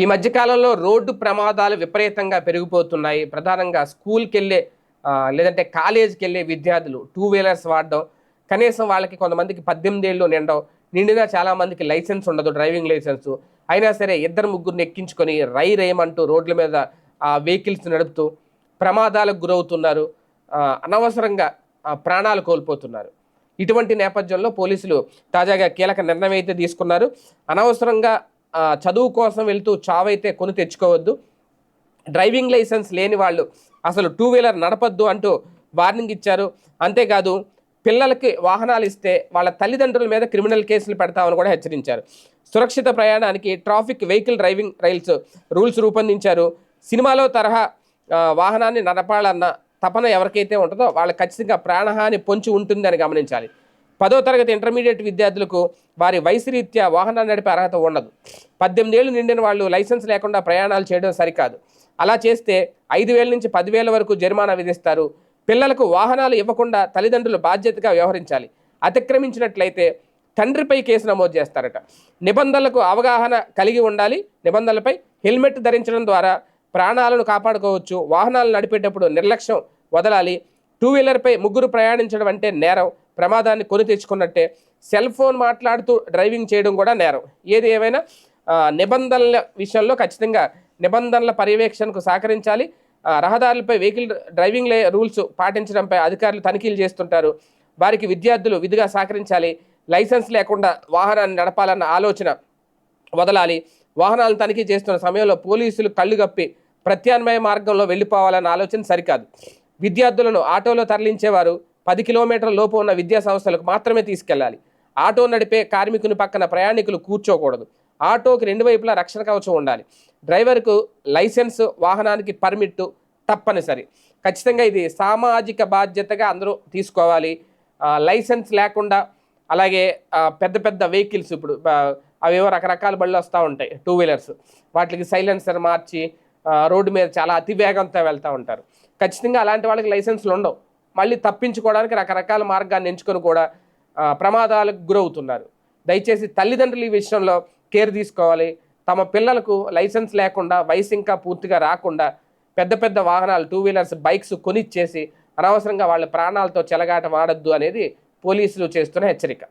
ఈ మధ్యకాలంలో రోడ్డు ప్రమాదాలు విపరీతంగా పెరిగిపోతున్నాయి. ప్రధానంగా స్కూల్కి వెళ్ళే లేదంటే కాలేజీకి వెళ్ళే విద్యార్థులు టూ వీలర్స్ వాడడం కనీసం వాళ్ళకి కొంతమందికి పద్దెనిమిది ఏళ్ళు నిండడం నిండినా చాలామందికి లైసెన్స్ ఉండదు డ్రైవింగ్ లైసెన్స్. అయినా సరే ఇద్దరు ముగ్గురిని ఎక్కించుకొని రై రేయమంటూ రోడ్ల మీద ఆ వెహికల్స్ నడుపుతూ ప్రమాదాలకు గురవుతున్నారు. అనవసరంగా ప్రాణాలు కోల్పోతున్నారు. ఇటువంటి నేపథ్యంలో పోలీసులు తాజాగా కీలక నిర్ణయం అయితే తీసుకున్నారు. అనవసరంగా చదువు కోసం వెళ్తూ చావైతే కొని తెచ్చుకోవద్దు. డ్రైవింగ్ లైసెన్స్ లేని వాళ్ళు అసలు టూ వీలర్ నడపద్దు అంటూ వార్నింగ్ ఇచ్చారు. అంతేకాదు పిల్లలకి వాహనాలు ఇస్తే వాళ్ళ తల్లిదండ్రుల మీద క్రిమినల్ కేసులు పెడతామని కూడా హెచ్చరించారు. సురక్షిత ప్రయాణానికి traffic vehicle driving rails rules రూపొందించారు. సినిమాలో తరహా వాహనాన్ని నడపాలన్న తపన ఎవరికైతే ఉంటుందో వాళ్ళు ఖచ్చితంగా ప్రాణహాని పొంచి ఉంటుందని గమనించాలి. పదో తరగతి ఇంటర్మీడియట్ విద్యార్థులకు వారి వయసు రీత్యా వాహనాన్ని నడిపే అర్హత ఉండదు. పద్దెనిమిది ఏళ్ళు నిండిన వాళ్ళు లైసెన్స్ లేకుండా ప్రయాణాలు చేయడం సరికాదు. అలా చేస్తే ఐదు వేల నుంచి పదివేల వరకు జరిమానా విధిస్తారు. పిల్లలకు వాహనాలు ఇవ్వకుండా తల్లిదండ్రులు బాధ్యతగా వ్యవహరించాలి. అతిక్రమించినట్లయితే తండ్రిపై కేసు నమోదు చేస్తారట. నిబంధనలకు అవగాహన కలిగి ఉండాలి. నిబంధనలపై హెల్మెట్ ధరించడం ద్వారా ప్రాణాలను కాపాడుకోవచ్చు. వాహనాలు నడిపేటప్పుడు నిర్లక్ష్యం వదలాలి. టూ వీలర్పై ముగ్గురు ప్రయాణించడం అంటే నేరం. ప్రమాదాన్ని కొని తెచ్చుకున్నట్టే సెల్ ఫోన్ మాట్లాడుతూ డ్రైవింగ్ చేయడం కూడా నేరం. ఏది ఏమైనా నిబంధనల విషయంలో ఖచ్చితంగా నిబంధనల పర్యవేక్షణకు సహకరించాలి. రహదారులపై వెహికల్ డ్రైవింగ్ లే రూల్స్ పాటించడంపై అధికారులు తనిఖీలు చేస్తుంటారు. వారికి విద్యార్థులు విధిగా సహకరించాలి. లైసెన్స్ లేకుండా వాహనాన్ని నడపాలన్న ఆలోచన వదలాలి. వాహనాలను తనిఖీ చేస్తున్న సమయంలో పోలీసులు కళ్ళు కప్పి ప్రత్యామ్నాయ మార్గంలో వెళ్ళిపోవాలన్న ఆలోచన సరికాదు. విద్యార్థులను ఆటోలో తరలించేవారు పది కిలోమీటర్ల లోపు ఉన్న విద్యా సంస్థలకు మాత్రమే తీసుకెళ్ళాలి. ఆటో నడిపే కార్మికుని పక్కన ప్రయాణికులు కూర్చోకూడదు. ఆటోకి రెండు వైపులా రక్షణ కవచం ఉండాలి. డ్రైవర్కు లైసెన్స్ వాహనానికి పర్మిట్ తప్పనిసరి. ఖచ్చితంగా ఇది సామాజిక బాధ్యతగా అందరూ తీసుకోవాలి. లైసెన్స్ లేకుండా అలాగే పెద్ద పెద్ద వెహికల్స్ ఇప్పుడు అవేవో రకరకాల బళ్ళు వస్తూ ఉంటాయి. టూ వీలర్స్ వాటికి సైలెన్సర్ మార్చి రోడ్డు మీద చాలా అతి వేగంతో వెళ్తూ ఉంటారు. ఖచ్చితంగా అలాంటి వాళ్ళకి లైసెన్స్లు ఉండవు. మళ్ళీ తప్పించుకోవడానికి రకరకాల మార్గాన్ని ఎంచుకొని కూడా ప్రమాదాలకు గురవుతున్నారు. దయచేసి తల్లిదండ్రులు ఈ విషయంలో కేర్ తీసుకోవాలి. తమ పిల్లలకు లైసెన్స్ లేకుండా వయసు ఇంకా పూర్తిగా రాకుండా పెద్ద పెద్ద వాహనాలు టూ వీలర్స్ బైక్స్ కొనిచ్చేసి అనవసరంగా వాళ్ళ ప్రాణాలతో చెలగాట వాడద్దు అనేది పోలీసులు చేస్తున్న హెచ్చరిక.